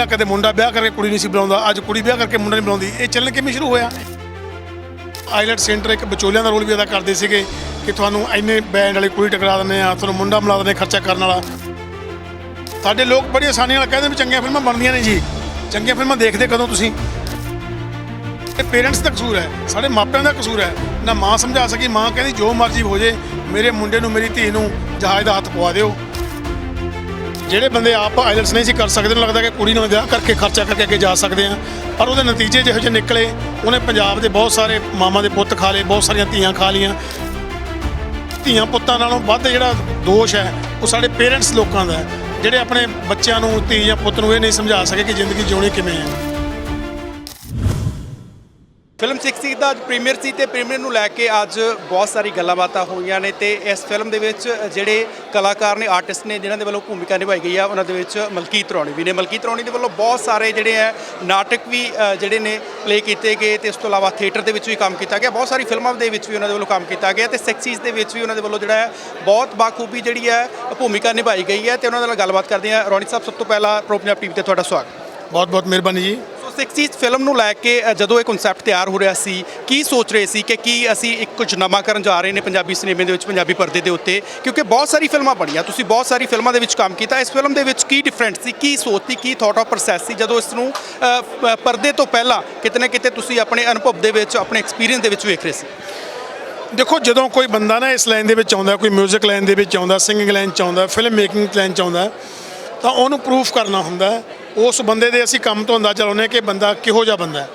ਪਹਿਲਾਂ ਕਦੇ ਮੁੰਡਾ ਵਿਆਹ ਕਰਕੇ ਕੁੜੀ ਨਹੀਂ ਸੀ ਬੁਲਾਉਂਦਾ, ਅੱਜ ਕੁੜੀ ਵਿਆਹ ਕਰਕੇ ਮੁੰਡਾ ਨਹੀਂ ਬੁਲਾਉਂਦੀ। ਇਹ ਚੱਲਣ ਕਿਵੇਂ ਸ਼ੁਰੂ ਹੋਇਆ? ਆਈਲੈਟ ਸੈਂਟਰ ਇੱਕ ਵਿਚੋਲਿਆਂ ਦਾ ਰੋਲ ਵੀ ਅਦਾ ਕਰਦੇ ਸੀਗੇ ਕਿ ਤੁਹਾਨੂੰ ਇੰਨੇ ਬੈਂਡ ਵਾਲੀ ਕੁੜੀ ਟਕਰਾ ਦਿੰਦੇ ਆ, ਤੁਹਾਨੂੰ ਮੁੰਡਾ ਮਿਲਾ ਦਿੰਦੇ ਖਰਚਾ ਕਰਨ ਵਾਲਾ। ਸਾਡੇ ਲੋਕ ਬੜੀ ਆਸਾਨੀ ਨਾਲ ਕਹਿੰਦੇ ਵੀ ਚੰਗੀਆਂ ਫਿਲਮਾਂ ਬਣਦੀਆਂ ਨੇ ਜੀ। ਚੰਗੀਆਂ ਫਿਲਮਾਂ ਦੇਖਦੇ ਕਦੋਂ ਤੁਸੀਂ? ਇਹ ਪੇਰੈਂਟਸ ਦਾ ਕਸੂਰ ਹੈ, ਸਾਡੇ ਮਾਪਿਆਂ ਦਾ ਕਸੂਰ ਹੈ। ਨਾ ਮਾਂ ਸਮਝਾ ਸਕੀ, ਮਾਂ ਕਹਿੰਦੀ ਜੋ ਮਰਜ਼ੀ ਹੋ ਜੇ, ਮੇਰੇ ਮੁੰਡੇ ਨੂੰ, ਮੇਰੀ ਧੀ ਨੂੰ ਜਹਾਜ਼ ਦਾ ਹੱਥ ਪਵਾ ਦਿਓ। ਜਿਹੜੇ ਬੰਦੇ ਆਪ ਆਈਲੈਟਸ ਨਹੀਂ ਸੀ ਕਰ ਸਕਦੇ ਨੂੰ ਲੱਗਦਾ ਕਿ ਕੁੜੀ ਨੂੰ ਵਿਆਹ ਕਰਕੇ, ਖਰਚਾ ਕਰਕੇ ਅੱਗੇ ਜਾ ਸਕਦੇ ਆ। ਪਰ ਉਹਦੇ ਨਤੀਜੇ ਜਿਹੋ ਜਿਹੇ ਨਿਕਲੇ, ਉਹਨੇ ਪੰਜਾਬ ਦੇ ਬਹੁਤ ਸਾਰੇ ਮਾਮਾ ਦੇ ਪੁੱਤ ਖਾ ਲਏ, ਬਹੁਤ ਸਾਰੀਆਂ ਧੀਆਂ ਖਾ ਲੀਆਂ ਧੀਆਂ ਪੁੱਤਾਂ ਨਾਲੋਂ ਵੱਧ ਜਿਹੜਾ ਦੋਸ਼ ਹੈ, ਉਹ ਸਾਡੇ ਪੇਰੈਂਟਸ ਲੋਕਾਂ ਦਾ ਹੈ, ਜਿਹੜੇ ਆਪਣੇ ਬੱਚਿਆਂ ਨੂੰ, ਧੀ ਜਾਂ ਪੁੱਤ ਨੂੰ ਇਹ ਨਹੀਂ ਸਮਝਾ ਸਕੇ ਕਿ ਜ਼ਿੰਦਗੀ ਜਿਉਣੀ ਕਿਵੇਂ ਹੈ। ਫਿਲਮ 60 ਦਾ ਅੱਜ ਪ੍ਰੀਮੀਅਰ ਸੀ ਤੇ ਪ੍ਰੀਮੀਅਰ ਨੂੰ ਲੈ ਕੇ ਅੱਜ ਬਹੁਤ ਸਾਰੀ ਗੱਲਾਂ ਬਾਤਾਂ ਹੋਈਆਂ ਨੇ ਤੇ ਇਸ ਫਿਲਮ ਦੇ ਵਿੱਚ ਜਿਹੜੇ ਕਲਾਕਾਰ ਨੇ, ਆਰਟਿਸਟ ਨੇ, ਜਿਨ੍ਹਾਂ ਦੇ ਵੱਲੋਂ ਭੂਮਿਕਾ ਨਿਭਾਈ ਗਈ ਆ, ਉਹਨਾਂ ਦੇ ਵਿੱਚ ਮਲਕੀਤ ਰੌਣੀ ਵੀ ਨੇ। ਮਲਕੀਤ ਰੌਣੀ ਦੇ ਵੱਲੋਂ ਬਹੁਤ ਸਾਰੇ ਜਿਹੜੇ ਆ ਨਾਟਕ ਵੀ ਜਿਹੜੇ ਨੇ ਪਲੇ ਕੀਤੇ ਗਏ ਤੇ ਇਸ ਤੋਂ ਇਲਾਵਾ ਥੀਏਟਰ ਦੇ ਵਿੱਚ ਵੀ ਕੰਮ ਕੀਤਾ ਗਿਆ। ਬਹੁਤ ਸਾਰੀ ਫਿਲਮਾਂ ਦੇ ਵਿੱਚ ਵੀ ਉਹਨਾਂ ਦੇ ਵੱਲੋਂ ਕੰਮ ਕੀਤਾ ਗਿਆ ਤੇ ਸੈਕਸੀਜ਼ ਦੇ ਵਿੱਚ ਵੀ ਉਹਨਾਂ ਦੇ ਵੱਲੋਂ ਜਿਹੜਾ ਹੈ ਬਹੁਤ ਬਾਖੂਬੀ ਜਿਹੜੀ ਹੈ ਭੂਮਿਕਾ ਨਿਭਾਈ ਗਈ ਹੈ ਤੇ ਉਹਨਾਂ ਦੇ ਨਾਲ ਗੱਲਬਾਤ ਕਰਦੇ ਆ। ਰੌਣੀ ਸਾਹਿਬ, ਸਭ ਤੋਂ ਪਹਿਲਾਂ ਪ੍ਰੋ ਪੰਜਾਬ ਟੀਵੀ ਤੇ ਤੁਹਾਡਾ ਸਵਾਗਤ। ਬਹੁਤ ਬਹੁਤ ਮਿਹਰਬਾਨੀ ਜੀ। ਸੋ ਸਿਕਸਟੀਜ਼ ਫਿਲਮ ਨੂੰ ਲੈ ਕੇ ਜਦੋਂ ਇਹ ਕਨਸੈਪਟ ਤਿਆਰ ਹੋ ਰਿਹਾ ਸੀ, ਕੀ ਸੋਚ ਰਹੇ ਸੀ ਕਿ ਕੀ ਅਸੀਂ ਇੱਕ ਕੁਝ ਨਵਾਂ ਕਰਨ ਜਾ ਰਹੇ ਨੇ ਪੰਜਾਬੀ ਸਿਨੇਮੇ ਦੇ ਵਿੱਚ, ਪੰਜਾਬੀ ਪਰਦੇ ਦੇ ਉੱਤੇ? ਕਿਉਂਕਿ ਬਹੁਤ ਸਾਰੀ ਫਿਲਮਾਂ ਬਣੀਆਂ, ਤੁਸੀਂ ਬਹੁਤ ਸਾਰੀ ਫਿਲਮਾਂ ਦੇ ਵਿੱਚ ਕੰਮ ਕੀਤਾ, ਇਸ ਫਿਲਮ ਦੇ ਵਿੱਚ ਕੀ ਡਿਫਰੈਂਟ ਸੀ, ਕੀ ਸੋਚ ਸੀ, ਕੀ ਥਾਟ ਆਫ ਪ੍ਰੋਸੈਸ ਸੀ? ਜਦੋਂ ਇਸ ਨੂੰ ਪਰਦੇ ਤੋਂ ਪਹਿਲਾਂ ਕਿਤੇ ਨਾ ਕਿਤੇ ਤੁਸੀਂ ਆਪਣੇ ਅਨੁਭਵ ਦੇ ਵਿੱਚ, ਆਪਣੇ ਐਕਸਪੀਰੀਅੰਸ ਦੇ ਵਿੱਚ ਵੇਖ ਰਹੇ ਸੀ? ਦੇਖੋ, ਜਦੋਂ ਕੋਈ ਬੰਦਾ ਨਾ ਇਸ ਲਾਈਨ ਦੇ ਵਿੱਚ ਆਉਂਦਾ, ਕੋਈ 뮤직 ਲਾਈਨ ਦੇ ਵਿੱਚ ਆਉਂਦਾ ਸਿੰਗਿੰਗ ਲਾਈਨ ਚ ਆਉਂਦਾ ਫਿਲਮ ਮੇਕਿੰਗ ਲਾਈਨ ਚ ਆਉਂਦਾ, ਤਾਂ ਉਹਨੂੰ ਪ੍ਰੂਫ ਕਰਨਾ ਹੁੰਦਾ ਉਸ ਬੰਦੇ ਦੇ ਅਸੀਂ ਕੰਮ ਤੋਂ ਅੰਦਾਜ਼ਾ ਲਾਉਂਦੇ ਹਾਂ ਕਿ ਬੰਦਾ ਕਿਹੋ ਜਿਹਾ ਬੰਦਾ ਹੈ।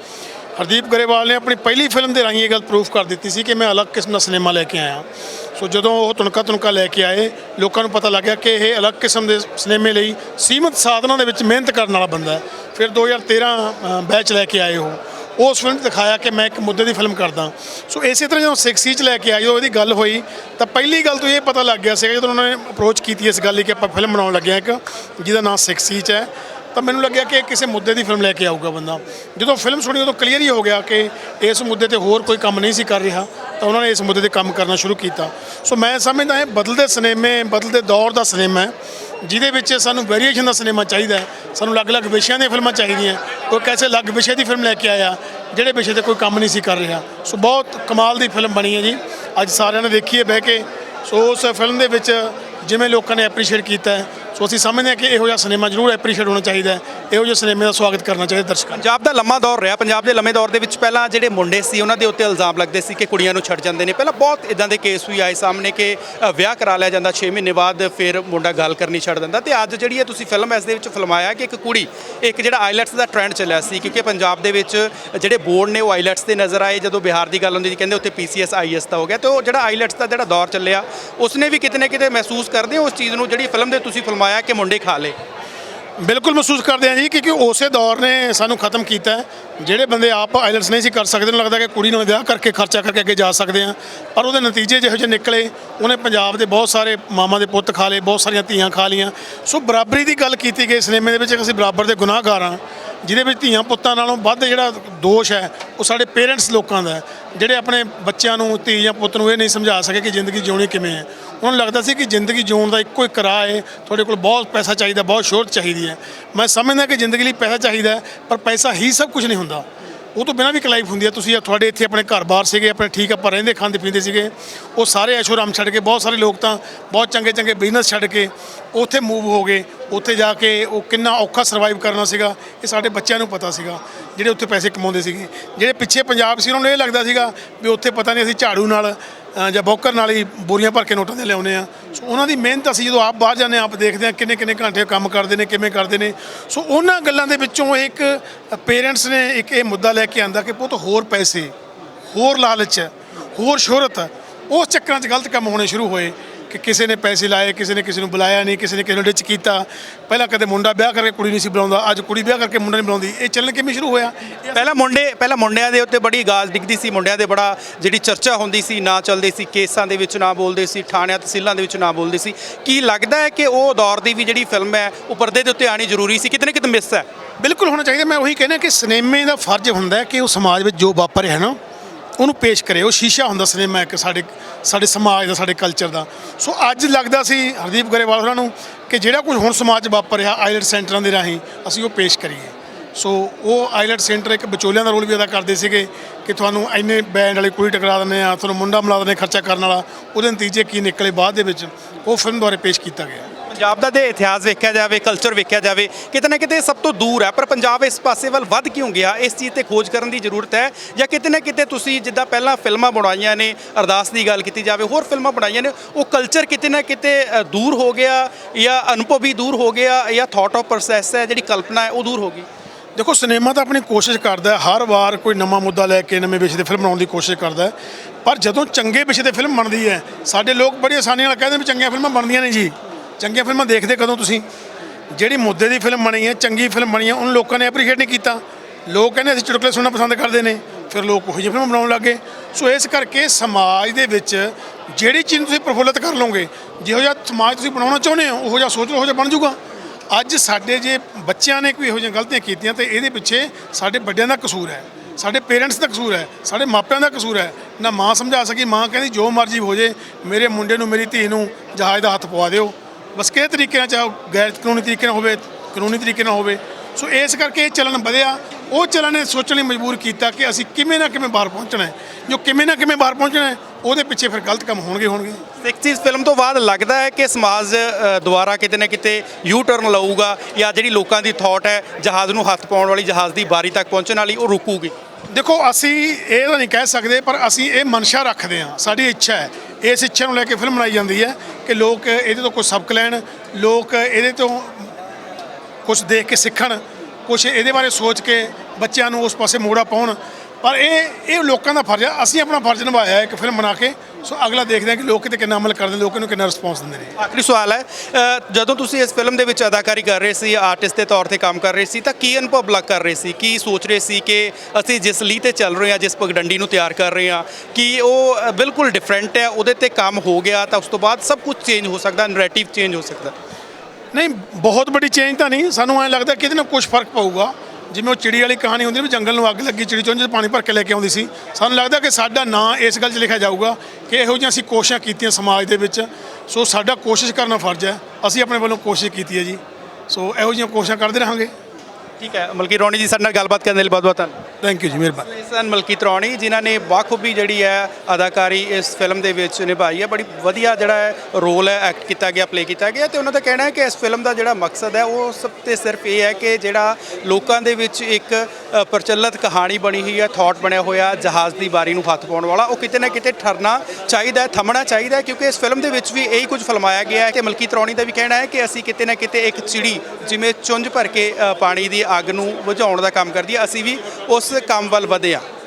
ਹਰਦੀਪ ਗਰੇਵਾਲ ਨੇ ਆਪਣੀ ਪਹਿਲੀ ਫਿਲਮ ਦੇ ਰਾਹੀਂ ਇਹ ਗੱਲ ਪ੍ਰੂਫ ਕਰ ਦਿੱਤੀ ਸੀ ਕਿ ਮੈਂ ਅਲੱਗ ਕਿਸਮ ਦਾ ਸਿਨੇਮਾ ਲੈ ਕੇ ਆਇਆ। ਸੋ ਜਦੋਂ ਉਹ ਤੁਣਕਾ ਤੁਣਕਾ ਲੈ ਕੇ ਆਏ, ਲੋਕਾਂ ਨੂੰ ਪਤਾ ਲੱਗਿਆ ਕਿ ਇਹ ਅਲੱਗ ਕਿਸਮ ਦੇ ਸਿਨੇਮੇ ਲਈ ਸੀਮਤ ਸਾਧਨਾਂ ਦੇ ਵਿੱਚ ਮਿਹਨਤ ਕਰਨ ਵਾਲਾ ਬੰਦਾ ਹੈ। ਫਿਰ 2013 ਬੈਚ ਲੈ ਕੇ ਆਏ ਉਹ। ਉਸ ਫਿਲਮ ਦਿਖਾਇਆ ਕਿ ਮੈਂ ਇੱਕ ਮੁੱਦੇ ਦੀ ਫਿਲਮ ਕਰਦਾ ਸੋ ਇਸੇ ਤਰ੍ਹਾਂ ਜਦੋਂ 6 ਚ ਲੈ ਕੇ ਆਏ ਜਦੋਂ ਇਹਦੀ ਗੱਲ ਹੋਈ, ਤਾਂ ਪਹਿਲੀ ਗੱਲ ਤੋਂ ਇਹ ਪਤਾ ਲੱਗ ਗਿਆ ਸੀਗਾ ਜਦੋਂ ਉਹਨਾਂ ਨੇ ਅਪਰੋਚ ਕੀਤੀ ਇਸ ਗੱਲ ਲਈ ਕਿ ਆਪਾਂ ਫਿਲਮ ਬਣਾਉਣ ਲੱਗੇ ਹਾਂ ਇੱਕ, ਜਿਹਦਾ ਨਾਮ 6 ਚ ਹੈ। ਤਾਂ ਮੈਨੂੰ ਲੱਗਿਆ ਕਿ ਇਹ ਕਿਸੇ ਮੁੱਦੇ ਦੀ ਫਿਲਮ ਲੈ ਕੇ ਆਊਗਾ ਬੰਦਾ। ਜਦੋਂ ਫਿਲਮ ਸੁਣੀ, ਉਦੋਂ ਕਲੀਅਰ ਹੀ ਹੋ ਗਿਆ ਕਿ ਇਸ ਮੁੱਦੇ ਤੇ ਹੋਰ ਕੋਈ ਕੰਮ ਨਹੀਂ ਸੀ ਕਰ ਰਿਹਾ, ਤਾਂ ਉਹਨਾਂ ਨੇ ਇਸ ਮੁੱਦੇ ਤੇ ਕੰਮ ਕਰਨਾ ਸ਼ੁਰੂ ਕੀਤਾ। ਸੋ ਮੈਂ ਸਮਝਦਾ ਇਹ ਬਦਲਦੇ ਸਿਨੇਮੇ, ਬਦਲਦੇ ਦੌਰ ਦਾ ਸਿਨੇਮਾ ਹੈ, ਜਿਹਦੇ ਵਿੱਚ ਸਾਨੂੰ ਵੇਰੀਏਸ਼ਨ ਦਾ ਸਿਨੇਮਾ ਚਾਹੀਦਾ ਹੈ। ਸਾਨੂੰ ਅਲੱਗ-ਅਲੱਗ ਵਿਸ਼ਿਆਂ ਦੀਆਂ ਫਿਲਮਾਂ ਚਾਹੀਦੀਆਂ ਕੋਈ ਕਿਸੇ ਅਲੱਗ ਵਿਸ਼ੇ ਦੀ ਫਿਲਮ ਲੈ ਕੇ ਆਇਆ, ਜਿਹੜੇ ਵਿਸ਼ੇ ਤੇ ਕੋਈ ਕੰਮ ਨਹੀਂ ਸੀ ਕਰ ਰਿਹਾ। ਸੋ ਬਹੁਤ ਕਮਾਲ ਦੀ ਫਿਲਮ ਬਣੀ ਹੈ ਜੀ। ਅੱਜ ਸਾਰਿਆਂ ਨੇ ਦੇਖੀ ਹੈ ਬਹਿ ਕੇ। ਸੋ ਉਸ ਫਿਲਮ ਦੇ ਵਿੱਚ ਜਿਵੇਂ ਲੋਕਾਂ ਨੇ ਐਪਰੀਸ਼ੀਏਟ ਕੀਤਾ ਸੋ ਅਸੀਂ ਸਮਝਦੇ ਹਾਂ ਕਿ ਇਹੋ ਜਿਹਾ ਸਿਨੇਮਾ ਜ਼ਰੂਰ ਐਪਰੀਸ਼ੀਏਟ ਹੋਣਾ ਚਾਹੀਦਾ ਹੈ। ਇਹੋ ਜਿਹੇ ਸਿਨੇਮੇ ਦਾ ਸਵਾਗਤ ਕਰਨਾ ਚਾਹੀਦਾ ਦਰਸ਼ਕਾਂ ਪੰਜਾਬ ਦਾ ਲੰਮਾ ਦੌਰ ਰਿਹਾ। ਪੰਜਾਬ ਦੇ ਲੰਮੇ ਦੌਰ ਦੇ ਵਿੱਚ ਪਹਿਲਾਂ ਜਿਹੜੇ ਮੁੰਡੇ ਸੀ ਉਹਨਾਂ ਦੇ ਉੱਤੇ ਇਲਜ਼ਾਮ ਲੱਗਦੇ ਸੀ ਕਿ ਕੁੜੀਆਂ ਨੂੰ ਛੱਡ ਜਾਂਦੇ ਨੇ। ਪਹਿਲਾਂ ਬਹੁਤ ਇਦਾਂ ਦੇ ਕੇਸ ਵੀ ਆਏ ਸਾਹਮਣੇ ਕਿ ਅ, ਵਿਆਹ ਕਰਾ ਲਿਆ ਜਾਂਦਾ 6 ਮਹੀਨੇ ਬਾਅਦ ਫਿਰ ਮੁੰਡਾ ਗੱਲ ਕਰਨੀ ਛੱਡ ਦਿੰਦਾ। ਤੇ ਅੱਜ ਜਿਹੜੀ ਹੈ ਤੁਸੀਂ ਫਿਲਮ ਇਸ ਦੇ ਵਿੱਚ ਫਿਲਮਾਇਆ ਕਿ ਇੱਕ ਕੁੜੀ ਇੱਕ ਜਿਹੜਾ ਆਈਲੈਟਸ ਦਾ ਟ੍ਰੈਂਡ ਚੱਲਿਆ ਸੀ ਕਿਉਂਕਿ ਪੰਜਾਬ ਦੇ ਵਿੱਚ ਜਿਹੜੇ ਬੋਰਡ ਨੇ ਉਹ ਆਈਲੈਟਸ ਦੇ ਨਜ਼ਰ ਆਏ। ਜਦੋਂ ਬਿਹਾਰ ਦੀ ਗੱਲ ਹੁੰਦੀ ਸੀ ਕਹਿੰਦੇ ਉੱਥੇ ਪੀਸੀਐਸ ਆਈਐਸ ਦਾ ਹੋ ਗਿਆ। ਤੇ ਉਹ ਜਿਹੜਾ ਆਈਲੈਟਸ ਦਾ ਜਿਹੜਾ ਦੌਰ ਚੱਲਿਆ ਉਸਨੇ ਵੀ ਕਿਤੇ ਨਾ ਕਿਤੇ ਮਹਿਸੂਸ ਕਰਦੇ ਹੋ ਉਸ ਚੀਜ਼ ਨੂੰ ਜਿਹੜੀ ਫਿਲਮ ਦੇ ਤੁਸੀਂ ਫਿਲਮਾਇਆ ਕਿ ਮੁੰਡੇ ਖਾ ਲਏ? ਬਿਲਕੁਲ ਮਹਿਸੂਸ ਕਰਦੇ ਹਾਂ ਜੀ ਕਿਉਂਕਿ ਉਸੇ ਦੌਰ ਨੇ ਸਾਨੂੰ ਖਤਮ ਕੀਤਾ ਜਿਹੜੇ ਬੰਦੇ ਆਪ ਆਈਲੈਟਸ ਨਹੀਂ ਸੀ ਕਰ ਸਕਦੇ ਨੂੰ ਲੱਗਦਾ ਕਿ ਕੁੜੀ ਨੂੰ ਵਿਆਹ ਕਰਕੇ, ਖਰਚਾ ਕਰਕੇ ਅੱਗੇ ਜਾ ਸਕਦੇ ਆ ਪਰ ਉਹਦੇ ਨਤੀਜੇ ਜਿਹੋ ਜਿਹੇ ਨਿਕਲੇ, ਉਹਨੇ ਪੰਜਾਬ ਦੇ ਬਹੁਤ ਸਾਰੇ ਮਾਮਾ ਦੇ ਪੁੱਤ ਖਾ ਲਏ, ਬਹੁਤ ਸਾਰੀਆਂ ਧੀਆਂ ਖਾ ਲੀਆਂ ਸੋ ਬਰਾਬਰੀ ਦੀ ਗੱਲ ਕੀਤੀ ਗਈ ਸਿਨੇਮੇ ਦੇ ਵਿੱਚ ਅਸੀਂ ਬਰਾਬਰ ਦੇ ਗੁਨਾਹਗਾਰ ਹਾਂ, ਜਿਹਦੇ ਵਿੱਚ ਧੀਆਂ ਪੁੱਤਾਂ ਨਾਲੋਂ ਵੱਧ ਜਿਹੜਾ ਦੋਸ਼ ਹੈ, ਉਹ ਸਾਡੇ ਪੇਰੈਂਟਸ ਲੋਕਾਂ ਦਾ ਜਿਹੜੇ ਆਪਣੇ ਬੱਚਿਆਂ ਨੂੰ ਧੀ ਜਾਂ ਪੁੱਤ ਨੂੰ ਇਹ ਨਹੀਂ ਸਮਝਾ ਸਕੇ ਕਿ ਜ਼ਿੰਦਗੀ ਜਿਉਣੀ ਕਿਵੇਂ ਹੈ। ਉਹਨਾਂ ਨੂੰ ਲੱਗਦਾ ਸੀ ਕਿ ਜ਼ਿੰਦਗੀ ਜਿਉਣ ਦਾ ਇੱਕੋ ਇੱਕ ਰਾਹ ਹੈ, ਤੁਹਾਡੇ ਕੋਲ ਬਹੁਤ ਪੈਸਾ ਚਾਹੀਦਾ, ਬਹੁਤ ਸ਼ੋਹਰਤ ਚਾਹੀਦੀ ਹੈ। ਮੈਂ ਸਮਝਦਾ ਕਿ ਜ਼ਿੰਦਗੀ ਲਈ ਪੈਸਾ ਚਾਹੀਦਾ ਪਰ ਪੈਸਾ ਹੀ ਸਭ ਕੁਝ ਨਹੀਂ ਹੁੰਦਾ। ਉਹ ਤੋਂ ਬਿਨਾਂ ਵੀ ਇੱਕ ਲਾਈਫ ਹੁੰਦੀ ਹੈ। ਤੁਸੀਂ ਤੁਹਾਡੇ ਇੱਥੇ ਆਪਣੇ ਘਰ-ਬਾਰ ਸੀਗੇ, ਆਪਣੇ ਠੀਕ ਆਪਾਂ ਰਹਿੰਦੇ ਖਾਂਦੇ ਪੀਂਦੇ ਸੀਗੇ। ਉਹ ਸਾਰੇ ਐਸ਼ੋਰਾਮ ਛੱਡ ਕੇ, ਬਹੁਤ ਸਾਰੇ ਲੋਕ ਤਾਂ ਬਹੁਤ ਚੰਗੇ ਚੰਗੇ ਬਿਜ਼ਨਸ ਛੱਡ ਕੇ ਉੱਥੇ ਮੂਵ ਹੋ ਗਏ। ਉੱਥੇ ਜਾ ਕੇ ਉਹ ਕਿੰਨਾ ਔਖਾ ਸਰਵਾਈਵ ਕਰਨਾ ਸੀਗਾ, ਇਹ ਸਾਡੇ ਬੱਚਿਆਂ ਨੂੰ ਪਤਾ ਸੀਗਾ, ਜਿਹੜੇ ਉੱਥੇ ਪੈਸੇ ਕਮਾਉਂਦੇ ਸੀਗੇ। ਜਿਹੜੇ ਪਿੱਛੇ ਪੰਜਾਬ ਸੀ, ਉਹਨਾਂ ਨੂੰ ਇਹ ਲੱਗਦਾ ਸੀਗਾ ਵੀ ਉੱਥੇ ਪਤਾ ਨਹੀਂ ਅਸੀਂ ਝਾੜੂ ਨਾਲ ਜਾਂ ਬੌਕਰ ਨਾਲ ਹੀ ਬੋਰੀਆਂ ਭਰ ਕੇ ਨੋਟਾਂ ਦੇ ਲਿਆਉਂਦੇ ਆ। ਸੋ ਉਹਨਾਂ ਦੀ ਮਿਹਨਤ ਅਸੀਂ ਜਦੋਂ ਆਪ ਬਾਹਰ ਜਾਂਦੇ ਹਾਂ ਆਪ ਦੇਖਦੇ ਹਾਂ ਕਿੰਨੇ ਕਿੰਨੇ ਘੰਟੇ ਕੰਮ ਕਰਦੇ ਨੇ, ਕਿਵੇਂ ਕਰਦੇ ਨੇ। ਸੋ ਉਹਨਾਂ ਗੱਲਾਂ ਦੇ ਵਿੱਚੋਂ ਇੱਕ ਪੇਰੈਂਟਸ ਨੇ ਇੱਕ ਇਹ ਮੁੱਦਾ ਲੈ ਕੇ ਆਂਦਾ ਕਿ ਪੁੱਤ ਹੋਰ ਪੈਸੇ, ਹੋਰ ਲਾਲਚ, ਹੋਰ ਸ਼ੋਹਰਤ, ਉਸ ਚੱਕਰਾਂ 'ਚ ਗਲਤ ਕੰਮ ਹੋਣੇ ਸ਼ੁਰੂ ਹੋਏ। ਕਿ ਕਿਸੇ ਨੇ ਪੈਸੇ ਲਾਏ ਕਿਸੇ ਨੇ ਕਿਸੇ ਨੂੰ ਬੁਲਾਇਆ ਨਹੀਂ ਕਿਸੇ ਨੇ ਕਿਸੇ ਨੂੰ ਡਿਚ ਕੀਤਾ। ਪਹਿਲਾਂ ਕਦੇ ਮੁੰਡਾ ਵਿਆਹ ਕਰਕੇ ਕੁੜੀ ਨਹੀਂ ਸੀ ਬੁਲਾਉਂਦਾ ਅੱਜ ਕੁੜੀ ਵਿਆਹ ਕਰਕੇ ਮੁੰਡਾ ਨਹੀਂ ਬੁਲਾਉਂਦੀ ਇਹ ਚੱਲਣ ਕਿਵੇਂ ਸ਼ੁਰੂ ਹੋਇਆ? ਪਹਿਲਾਂ ਮੁੰਡੇ ਪਹਿਲਾਂ ਮੁੰਡਿਆਂ ਦੇ ਉੱਤੇ ਬੜੀ ਗਾਜ ਡਿੱਗਦੀ ਸੀ ਮੁੰਡਿਆਂ ਦੇ ਬੜਾ ਜਿਹੜੀ ਚਰਚਾ ਹੁੰਦੀ ਸੀ ਨਾ ਚੱਲਦੇ ਸੀ ਕੇਸਾਂ ਦੇ ਵਿੱਚ ਨਾ ਬੋਲਦੇ ਸੀ ਥਾਣਿਆਂ ਤਹਿਸੀਲਾਂ ਦੇ ਵਿੱਚ ਨਾ ਬੋਲਦੇ ਸੀ। ਕੀ ਲੱਗਦਾ ਹੈ ਕਿ ਉਹ ਦੌਰ ਦੀ ਵੀ ਜਿਹੜੀ ਫਿਲਮ ਹੈ ਉਹ ਪਰਦੇ ਦੇ ਉੱਤੇ ਆਣੀ ਜ਼ਰੂਰੀ ਸੀ ਕਿਤੇ ਨਾ ਕਿਤੇ ਮਿਸ ਹੈ? ਬਿਲਕੁਲ ਹੋਣਾ ਚਾਹੀਦਾ। ਮੈਂ ਉਹੀ ਕਹਿੰਦਾ ਕਿ ਸਿਨੇਮੇ ਦਾ ਫਰਜ਼ ਹੁੰਦਾ ਹੈ ਕਿ ਉਹ ਸਮਾਜ ਵਿੱਚ ਜੋ ਵਾਪਰ ਰਿਹਾ ਨਾ ਉਹਨੂੰ ਪੇਸ਼ ਕਰੇ, ਉਹ ਸ਼ੀਸ਼ਾ ਹੁੰਦਾ ਸਿਨੇਮਾ ਇੱਕ ਸਾਡੇ ਸਾਡੇ ਸਮਾਜ ਦਾ, ਸਾਡੇ ਕਲਚਰ ਦਾ। ਸੋ ਅੱਜ ਲੱਗਦਾ ਸੀ ਹਰਦੀਪ ਗਰੇਵਾਲ ਹੋਰਾਂ ਨੂੰ ਕਿ ਜਿਹੜਾ ਕੁਝ ਹੁਣ ਸਮਾਜ 'ਚ ਵਾਪਰ ਰਿਹਾ ਆਈਲੈਟ ਸੈਂਟਰਾਂ ਦੇ ਰਾਹੀਂ, ਅਸੀਂ ਉਹ ਪੇਸ਼ ਕਰੀਏ। ਸੋ ਉਹ ਆਈਲੈਟ ਸੈਂਟਰ ਇੱਕ ਵਿਚੋਲਿਆਂ ਦਾ ਰੋਲ ਵੀ ਅਦਾ ਕਰਦੇ ਸੀਗੇ ਕਿ ਤੁਹਾਨੂੰ ਇੰਨੇ ਬੈਂਡ ਵਾਲੀ ਕੁੜੀ ਟਕਰਾ ਦਿੰਦੇ ਆ, ਤੁਹਾਨੂੰ ਮੁੰਡਾ ਮਿਲਾ ਦਿੰਦੇ ਖਰਚਾ ਕਰਨ ਵਾਲਾ, ਉਹਦੇ ਨਤੀਜੇ ਕੀ ਨਿਕਲੇ ਬਾਅਦ ਦੇ ਵਿੱਚ, ਉਹ ਫਿਲਮ ਦੁਆਰੇ ਪੇਸ਼ ਕੀਤਾ ਗਿਆ। ਪੰਜਾਬ ਦਾ ਜੇ ਇਤਿਹਾਸ ਵੇਖਿਆ ਜਾਵੇ ਕਲਚਰ ਵੇਖਿਆ ਜਾਵੇ, ਕਿਤੇ ਨਾ ਕਿਤੇ ਸਭ ਤੋਂ ਦੂਰ ਹੈ। ਪਰ ਪੰਜਾਬ ਇਸ ਪਾਸੇ ਵੱਲ ਵੱਧ ਕਿਉਂ ਗਿਆ? ਇਸ ਚੀਜ਼ ਤੇ ਖੋਜ ਕਰਨ ਦੀ ਜ਼ਰੂਰਤ ਹੈ ਜਾਂ ਕਿਤੇ ਨਾ ਕਿਤੇ ਤੁਸੀਂ ਜਿੱਦਾਂ ਪਹਿਲਾਂ ਫਿਲਮਾਂ ਬਣਾਈਆਂ ਨੇ, ਅਰਦਾਸ ਦੀ ਗੱਲ ਕੀਤੀ ਜਾਵੇ, ਹੋਰ ਫਿਲਮਾਂ ਬਣਾਈਆਂ ਨੇ, ਉਹ ਕਲਚਰ ਕਿਤੇ ਨਾ ਕਿਤੇ ਦੂਰ ਹੋ ਗਿਆ ਜਾਂ ਅਨੁਭਵ ਵੀ ਦੂਰ ਹੋ ਗਿਆ ਜਾਂ ਥਾਟ ਆਫ ਪ੍ਰੋਸੈਸ ਹੈ, ਜਿਹੜੀ ਕਲਪਨਾ ਹੈ, ਉਹ ਦੂਰ ਹੋ ਗਈ? ਦੇਖੋ, ਸਿਨੇਮਾ ਤਾਂ ਆਪਣੀ ਕੋਸ਼ਿਸ਼ ਕਰਦਾ ਹਰ ਵਾਰ ਕੋਈ ਨਵਾਂ ਮੁੱਦਾ ਲੈ ਕੇ, ਨਵੇਂ ਵਿਸ਼ੇ ਤੇ ਫਿਲਮ ਬਣਾਉਣ ਦੀ ਕੋਸ਼ਿਸ਼ ਕਰਦਾ ਪਰ ਜਦੋਂ ਚੰਗੇ ਵਿਸ਼ੇ ਤੇ ਫਿਲਮ ਬਣਦੀ ਹੈ, ਸਾਡੇ ਲੋਕ ਬੜੀ ਆਸਾਨੀ ਨਾਲ ਕਹਿੰਦੇ ਵੀ ਚੰਗੀਆਂ ਫਿਲਮਾਂ ਬਣਦੀਆਂ ਨੇ ਜੀ। ਚੰਗੀਆਂ ਫਿਲਮਾਂ ਦੇਖਦੇ ਕਦੋਂ ਤੁਸੀਂ? ਜਿਹੜੀ ਮੁੱਦੇ ਦੀ ਫਿਲਮ ਬਣੀ ਹੈ, ਚੰਗੀ ਫਿਲਮ ਬਣੀ ਹੈ, ਉਹਨੂੰ ਲੋਕਾਂ ਨੇ ਐਪਰੀਸ਼ੀਏਟ ਨਹੀਂ ਕੀਤਾ। ਲੋਕ ਕਹਿੰਦੇ ਅਸੀਂ ਚੁਟਕਲੇ ਸੁਣਨਾ ਪਸੰਦ ਕਰਦੇ ਨੇ, ਫਿਰ ਲੋਕ ਉਹ ਜਿਹੀ ਫਿਲਮ ਬਣਾਉਣ ਲੱਗੇ। ਸੋ ਇਸ ਕਰਕੇ ਸਮਾਜ ਦੇ ਵਿੱਚ ਜਿਹੜੀ ਚੀਜ਼ ਨੂੰ ਤੁਸੀਂ ਪ੍ਰਫੁੱਲਤ ਕਰ ਲਓਗੇ, ਜਿਹੋ ਜਿਹਾ ਸਮਾਜ ਤੁਸੀਂ ਬਣਾਉਣਾ ਚਾਹੁੰਦੇ ਹੋ, ਉਹੋ ਜਿਹਾ ਸੋਚ ਲਓ, ਉਹੋ ਜਿਹਾ ਬਣ ਜਾਊਗਾ। ਅੱਜ ਸਾਡੇ ਜੇ ਬੱਚਿਆਂ ਨੇ ਕੋਈ ਇਹੋ ਜਿਹੀਆਂ ਗਲਤੀਆਂ ਕੀਤੀਆਂ, ਤੇ ਇਹਦੇ ਪਿੱਛੇ ਸਾਡੇ ਵੱਡਿਆਂ ਦਾ ਕਸੂਰ ਹੈ, ਸਾਡੇ ਪੇਰੈਂਟਸ ਦਾ ਕਸੂਰ ਹੈ, ਸਾਡੇ ਮਾਪਿਆਂ ਦਾ ਕਸੂਰ ਹੈ। ਨਾ ਮਾਂ ਸਮਝਾ ਸਕੀ, ਮਾਂ ਕਹਿੰਦੀ ਜੋ ਮਰਜ਼ੀ ਹੋ ਜੇ, ਮੇਰੇ ਮੁੰਡੇ ਨੂੰ, ਮੇਰੀ ਧੀ ਨੂੰ ਜਹਾਜ਼ ਦਾ ਹੱਥ ਪਵਾ ਦਿਓ। ਬਸ ਕਿਹੜੇ ਤਰੀਕੇ ਨਾਲ ਚਾਹੇ ਗੈਰ ਕਾਨੂੰਨੀ ਤਰੀਕੇ ਨਾਲ ਹੋਵੇ ਕਾਨੂੰਨੀ ਤਰੀਕੇ ਨਾਲ ਹੋਵੇ। ਸੋ ਇਸ ਕਰਕੇ ਇਹ ਚੱਲਣ ਵਧਿਆ। ਉਹ ਚੱਲਣ ਨੇ ਸੋਚਣ ਲਈ ਮਜਬੂਰ ਕੀਤਾ ਕਿ ਅਸੀਂ ਕਿਵੇਂ ਨਾ ਕਿਵੇਂ ਬਾਹਰ ਪਹੁੰਚਣਾ ਹੈ। ਜੋ ਕਿਵੇਂ ਨਾ ਕਿਵੇਂ ਬਾਹਰ ਪਹੁੰਚਣਾ ਹੈ ਉਹਦੇ ਪਿੱਛੇ ਫਿਰ ਗਲਤ ਕੰਮ ਹੋਣਗੇ ਹੋਣਗੇ। ਸਿਕਸਟੀਜ਼ ਫਿਲਮ ਤੋਂ ਬਾਅਦ ਲੱਗਦਾ ਹੈ ਕਿ ਸਮਾਜ ਦੁਆਰਾ ਕਿਤੇ ਨਾ ਕਿਤੇ ਯੂ ਟਰਨ ਲਊਗਾ ਜਾਂ ਜਿਹੜੀ ਲੋਕਾਂ ਦੀ ਥਾਟ ਹੈ ਜਹਾਜ਼ ਨੂੰ ਹੱਥ ਪਾਉਣ ਵਾਲੀ ਜਹਾਜ਼ ਦੀ ਬਾਰੀ ਤੱਕ ਪਹੁੰਚਣ ਵਾਲੀ ਉਹ ਰੁਕੂਗੀ। ਦੇਖੋ ਅਸੀਂ ਇਹ ਤਾਂ ਨਹੀਂ ਕਹਿ ਸਕਦੇ ਪਰ ਅਸੀਂ ਇਹ ਮਨਸ਼ਾ ਰੱਖਦੇ ਹਾਂ। ਸਾਡੀ ਇੱਛਾ ਹੈ। ਇਸ ਇੱਛਾ ਨੂੰ ਲੈ ਕੇ ਫਿਲਮ ਬਣਾਈ ਜਾਂਦੀ ਹੈ ਕਿ ਲੋਕ ਇਹਦੇ ਤੋਂ ਕੁਝ ਸਬਕ ਲੈਣ, ਲੋਕ ਇਹਦੇ ਤੋਂ ਕੁਝ ਦੇਖ ਕੇ ਸਿੱਖਣ ਕੁਝ ਇਹਦੇ ਬਾਰੇ ਸੋਚ ਕੇ ਬੱਚਿਆਂ ਨੂੰ ਉਸ ਪਾਸੇ ਮੋੜਾ ਪਾਉਣ। ਪਰ ਇਹ ਇਹ ਲੋਕਾਂ ਦਾ ਫਰਜ਼ ਹੈ ਅਸੀਂ ਆਪਣਾ ਫਰਜ਼ ਨਿਭਾਇਆ ਇੱਕ ਫਿਲਮ ਬਣਾ ਕੇ ਸੋ ਅਗਲਾ ਦੇਖਦੇ ਹਾਂ ਕਿ ਲੋਕ ਕਿਤੇ ਕਿੰਨਾ ਅਮਲ ਕਰਦੇ ਨੇ ਲੋਕ ਇਹਨੂੰ ਕਿੰਨਾ ਰਿਸਪੌਂਸ ਦਿੰਦੇ ਨੇ। ਆਖਰੀ ਸਵਾਲ ਹੈ ਅ, ਜਦੋਂ ਤੁਸੀਂ ਇਸ ਫਿਲਮ ਦੇ ਵਿੱਚ ਅਦਾਕਾਰੀ ਕਰ ਰਹੇ ਸੀ ਆਰਟਿਸਟ ਦੇ ਤੌਰ ਤੇ ਕੰਮ ਕਰ ਰਹੇ ਸੀ ਤਾਂ ਕੀ ਅਨੁਭਵ ਲੱਗ ਕਰ ਰਹੇ ਸੀ? ਕੀ ਸੋਚ ਰਹੇ ਸੀ ਕਿ ਅਸੀਂ ਜਿਸ ਲੀ ਤੇ ਚੱਲ ਰਹੇ ਹਾਂ ਜਿਸ ਪਗਡੰਡੀ ਨੂੰ ਤਿਆਰ ਕਰ ਰਹੇ ਹਾਂ ਕਿ ਉਹ ਅ, ਬਿਲਕੁਲ ਡਿਫਰੈਂਟ ਹੈ ਉਹਦੇ ਤੇ ਕੰਮ ਹੋ ਗਿਆ ਤਾਂ ਉਸ ਤੋਂ ਬਾਅਦ ਸਭ ਕੁਝ ਚੇਂਜ ਹੋ ਸਕਦਾ ਨੈਰੇਟਿਵ ਚੇਂਜ ਹੋ ਸਕਦਾ? ਨਹੀਂ ਬਹੁਤ ਵੱਡੀ ਚੇਂਜ ਤਾਂ ਨਹੀਂ। ਸਾਨੂੰ ਐਂ ਲੱਗਦਾ ਕਿ ਇਹਦੇ ਨਾਲ ਕੁਝ ਫ਼ਰਕ ਪਊਗਾ। ਜਿਵੇਂ ਉਹ ਚਿੜੀ ਵਾਲੀ ਕਹਾਣੀ ਹੁੰਦੀ ਨਾ ਵੀ ਜੰਗਲ ਨੂੰ ਅੱਗ ਲੱਗੀ ਚਿੜੀ ਚੁੰਝ 'ਚ ਪਾਣੀ ਭਰ ਕੇ ਲੈ ਕੇ ਆਉਂਦੀ ਸੀ। ਸਾਨੂੰ ਲੱਗਦਾ ਕਿ ਸਾਡਾ ਨਾਂ ਇਸ ਗੱਲ 'ਚ ਲਿਖਿਆ ਜਾਊਗਾ ਕਿ ਇਹੋ ਜਿਹੀਆਂ ਅਸੀਂ ਕੋਸ਼ਿਸ਼ਾਂ ਕੀਤੀਆਂ ਸਮਾਜ ਦੇ ਵਿੱਚ। ਸੋ ਸਾਡਾ ਕੋਸ਼ਿਸ਼ ਕਰਨਾ ਫਰਜ਼ ਹੈ। ਅਸੀਂ ਆਪਣੇ ਵੱਲੋਂ ਕੋਸ਼ਿਸ਼ ਕੀਤੀ ਹੈ ਜੀ। ਸੋ ਇਹੋ ਜਿਹੀਆਂ ਕੋਸ਼ਿਸ਼ਾਂ ਕਰਦੇ ਰਹਾਂਗੇ। ਠੀਕ ਹੈ ਮਲਕੀ ਰੌਣੀ ਜੀ ਸਾਡੇ ਨਾਲ ਗੱਲਬਾਤ ਕਰਨ ਦੇ ਲਈ ਬਹੁਤ ਬਹੁਤ ਧੰਨਵਾਦ ਥੈਂਕ ਯੂ ਜੀ ਮਿਹਰਬਾਨੀ। ਇਹ ਸਨ ਮਲਕੀ ਤਰੌਣੀ ਜਿਨ੍ਹਾਂ ਨੇ ਬਾਖੂਬੀ ਜਿਹੜੀ ਹੈ ਅਦਾਕਾਰੀ ਇਸ ਫਿਲਮ ਦੇ ਵਿੱਚ ਨਿਭਾਈ ਹੈ ਬੜੀ ਵਧੀਆ ਜਿਹੜਾ ਹੈ ਰੋਲ ਹੈ ਐਕਟ ਕੀਤਾ ਗਿਆ ਪਲੇ ਕੀਤਾ ਗਿਆ ਤੇ ਉਹਨਾਂ ਦਾ ਕਹਿਣਾ ਹੈ ਕਿ ਇਸ ਫਿਲਮ ਦਾ ਜਿਹੜਾ ਮਕਸਦ ਹੈ ਉਹ ਸਭ ਤੇ ਸਿਰਫ ਇਹ ਹੈ ਕਿ ਜਿਹੜਾ ਲੋਕਾਂ ਦੇ ਵਿੱਚ ਇੱਕ ਅ, ਪ੍ਰਚਲਿਤ ਕਹਾਣੀ ਬਣੀ ਹੋਈ ਹੈ ਥਾਟ ਬਣਿਆ ਹੋਇਆ ਜਹਾਜ਼ ਦੀ ਬਾਰੀ ਨੂੰ ਹੱਥ ਪਾਉਣ ਵਾਲਾ ਉਹ ਕਿਤੇ ਨਾ ਕਿਤੇ ਠਰਨਾ ਚਾਹੀਦਾ ਹੈ ਥੰਮਣਾ ਚਾਹੀਦਾ ਹੈ ਕਿਉਂਕਿ ਇਸ ਫਿਲਮ ਦੇ ਵਿੱਚ ਵੀ ਇਹੀ ਕੁਝ ਫਿਲਮਾਇਆ ਗਿਆ ਹੈ ਕਿ ਮਲਕੀ ਤਰੌਣੀ ਦਾ ਵੀ ਕਹਿਣਾ ਹੈ ਕਿ ਅਸੀਂ ਕਿਤੇ ਨਾ ਕਿਤੇ ਇੱਕ ਚਿੜੀ ਜਿਵੇਂ ਚੁੰਝ ਭਰ ਕੇ ਅ, ਪਾਣੀ ਦੀ ਅੱਗ ਨੂੰ ਬੁਝਾਉਣ ਦਾ ਕੰਮ ਕਰਦੀ ਹੈ। ਅਸੀਂ ਵੀ ਉਸ ਕੰਮ ਵੱਲ ਵਧੇ ਹਾਂ।